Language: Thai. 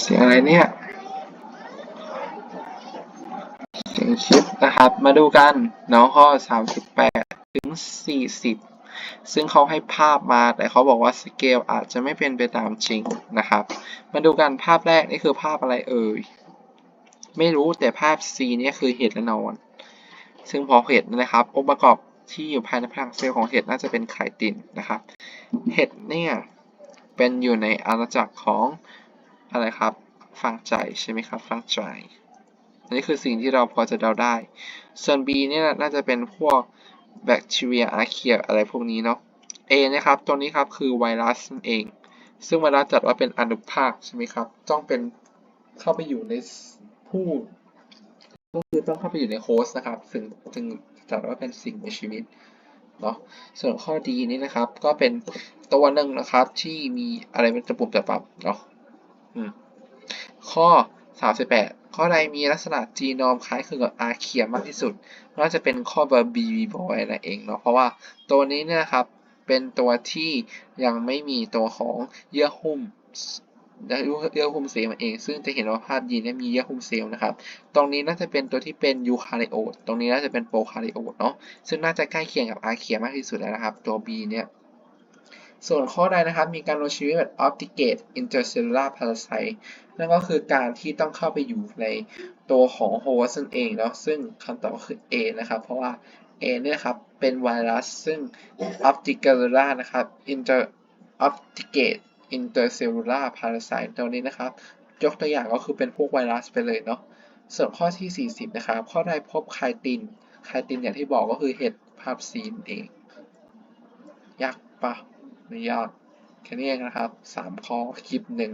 เสียงอะไรเนี่ย เสียงคลิปนะครับ มาดูกันเนาะข้อ 38 ถึง 40 ซึ่งเขาให้ภาพมาแต่เขาบอกว่าสเกลอาจจะไม่เป็นไปตามจริงนะครับ มาดูกันภาพแรกนี่คือภาพอะไรเอ่ย ไม่รู้แต่ภาพ C เนี่ยคือเห็ดและนอน ซึ่งพอเห็ดนะครับองค์ประกอบ ที่อยู่ภายในผนังเซลล์ของเห็ดน่าจะเป็นไข่ตินนะครับ เห็ดเนี่ยเป็นอยู่ในอาณาจักรของอะไรครับฟังใจใช่ไหมครับฟังใจอันนี้คือสิ่งที่เราพอจะเดาได้ ส่วน B เนี่ยน่าจะเป็นพวกแบคทีเรียอาร์เคียอะไรพวกนี้เนาะ A นะครับตัวนี้ครับคือไวรัสนั่นเอง ซึ่งไวรัสจัดว่าเป็นอนุภาคใช่ไหมครับ ต้องเป็นเข้าไปอยู่ในผู้ ก็คือต้องเข้าไปอยู่ในโฮสต์นะครับซึ่งจึงจัดว่าเป็นสิ่งมีชีวิตเนาะส่วนข้อดีนี้นะครับ ก็เป็นตัวหนึ่งนะครับ ที่มีอะไรเป็นตะปุ่มตะปับเนาะอืมข้อ 38 ข้อใดมีลักษณะจีโนมคล้ายคลึงกับอาร์เคียมากที่สุดน่าจะเป็นข้อ B B boy นั่นเองเนาะเพราะว่าตัวนี้เนี่ยนะครับเป็นตัวที่ยังไม่มีตัวของเยื่อหุ้ม เยื่อหุ้มเซลล์มันเอง ซึ่งจะเห็นว่าภาพยีนเนี่ยมีเยื่อหุ้มเซลล์นะครับ ตรงนี้น่าจะเป็นตัวที่เป็นยูคาริโอต ตรงนี้น่าจะเป็นโปรคาริโอตเนาะ ซึ่งน่าจะใกล้เคียงกับอาร์เคียมากที่สุดแล้วนะครับ ตัว B เนี่ย ส่วนข้อใดนะครับ มีการลงชีวิตแบบ Opticate Intercellular Parasite นั่นก็คือการที่ต้องเข้าไปอยู่ในตัวของโฮสต์นั่นเองเนาะ ซึ่งคำตอบก็คือ A นะครับ เพราะว่า A เนี่ยครับ เป็นไวรัส ซึ่ง Opticellular นะครับ Inter Opticate Intercellular Parasite ตัวนี้นะครับ ยกตัวอย่างก็คือเป็นพวกไวรัสไปเลยเนาะส่วนข้อที่ 40 นะครับ ข้อใดพบไคติน ไคตินอย่างที่บอกก็คือเห็ดภาพซีนเอง ยากปะไม่ยากแค่นี้เองนะครับ 3 ข้อคลิปหนึ่ง